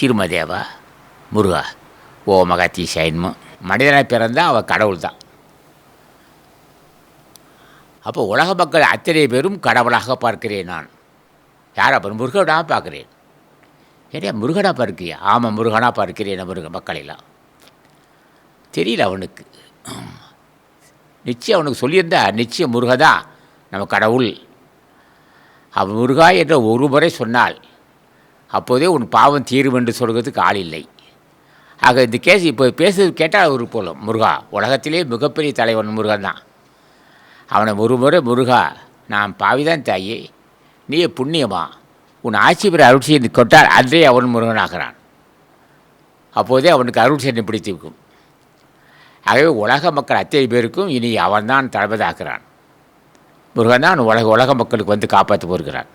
திருமதேவா முருகா ஓ மகாத்தி சைன்மம் மனிதனாக பிறந்தால் அவள் கடவுள் தான் அப்போ உலக மக்கள் அத்தனை பேரும் கடவுளாக பார்க்கிறேன் நான். யார் அப்புறம் முருகனாக பார்க்குறேன். ஏன்னா முருகனாக பார்க்கிறியா? ஆமாம் முருகனாக பார்க்கிறேன் முருக மக்களெல்லாம் தெரியல அவனுக்கு. நிச்சயம் அவனுக்கு சொல்லியிருந்தா நிச்சயம் முருகதா நம்ம கடவுள். அவன் முருகா என்ற ஒரு முறை சொன்னால் அப்போதே உன் பாவம் தீரும் என்று சொல்கிறதுக்கு ஆள் இல்லை. ஆக இந்த கேஸ் இப்போ பேசுறது கேட்டால் ஒரு போலும் முருகா உலகத்திலே மிகப்பெரிய தலைவன் முருகன் தான். அவனை ஒரு முறை முருகா நான் பாவிதான் தாயே நீ புண்ணியமா? உன் ஆட்சி பெற அருள் செய்து கொட்டால் அன்றே அவன் முருகனாகிறான். அப்போதே அவனுக்கு அருள் செய்து பிடித்திருக்கும் ஆகவே உலக மக்கள் அத்தனை பேருக்கும் இனி அவன்தான் தளபதியாகிறான். முருகன் தான் உலக உலக மக்களுக்கு வந்து காப்பாற்ற போகிறான்.